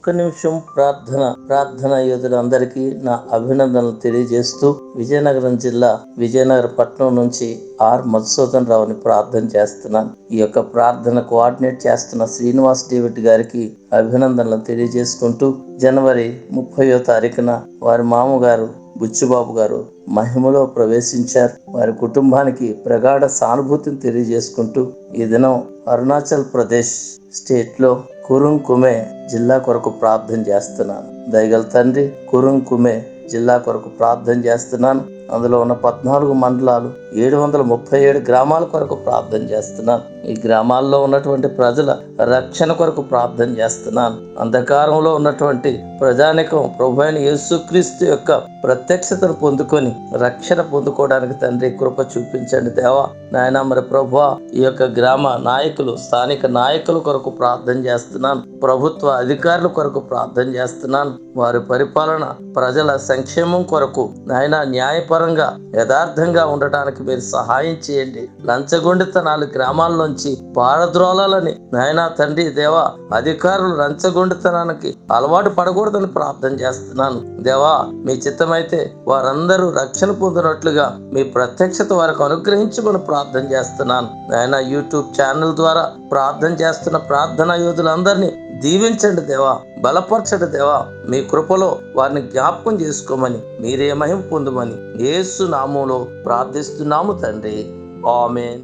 ఒక్క నిమిషం ప్రార్థన ప్రార్థన యోధులందరికీ నా అభినందనలు తెలియజేస్తూ విజయనగరం జిల్లా విజయనగర పట్టణం నుంచి ఆర్ మధుసూదన్ రావుని ప్రార్థన చేస్తున్నాను. ఈ యొక్క ప్రార్థన కోఆర్డినేట్ చేస్తున్న శ్రీనివాస్ డేవిడ్ గారికి అభినందనలు తెలియజేసుకుంటూ జనవరి ముప్పయో తారీఖున వారి మామగారు బుచ్చుబాబు గారు మహిమలో ప్రవేశించారు. వారి కుటుంబానికి ప్రగాఢ సానుభూతిని తెలియజేసుకుంటూ ఈ దినం అరుణాచల్ ప్రదేశ్ స్టేట్లో కురుం కుమే జిల్లా కొరకు ప్రార్థన చేస్తున్నాను. దయగల తండ్రి కురుంగ్ కుమే జిల్లా కొరకు ప్రార్థన చేస్తున్నాను. అందులో ఉన్న పద్నాలుగు మండలాలు ఏడు వందల ముప్పై ఏడు గ్రామాల కొరకు ప్రార్థన చేస్తున్నాను. ఈ గ్రామాల్లో ఉన్నటువంటి ప్రజల రక్షణ కొరకు ప్రార్థన చేస్తున్నాను. అంధకారంలో ఉన్నటువంటి ప్రజానికం ప్రభు అయిన యేసుక్రీస్తు యొక్క ప్రత్యక్షతను పొందుకొని రక్షణ పొందుకోవడానికి తండ్రి కృప చూపించండి దేవా. నాయన మరి ప్రభు ఈ యొక్క గ్రామ నాయకులు స్థానిక నాయకుల కొరకు ప్రార్థన చేస్తున్నాను. ప్రభుత్వ అధికారుల కొరకు ప్రార్థన చేస్తున్నాను. వారి పరిపాలన ప్రజల సంక్షేమం కొరకు నాయన న్యాయపరంగా యథార్థంగా ఉండటానికి మీరు సహాయం చేయండి. లంచగొండితనాలు గ్రామాల్లోంచి పారద్రోలాలని నాయన తండ్రి దేవా అధికారులు లంచగొండితనానికి అలవాటు పడకూడదని ప్రార్థన చేస్తున్నాను. దేవా మీ చిత్తమైతే వారందరూ రక్షణ పొందినట్లుగా మీ ప్రత్యక్షత వారికి అనుగ్రహించమని ప్రార్థన చేస్తున్నాను. నాయన యూట్యూబ్ ఛానల్ ద్వారా ప్రార్థన చేస్తున్న ప్రార్థనా యోధులందరినీ దీవించండి దేవా బలపరచండి దేవా. మీ మీ కృపలో వారిని జ్ఞాపకం చేసుకోమని మీరే మహిమ పొందమని యేసు నామంలో ప్రార్థిస్తున్నాము తండ్రి. ఆమెన్.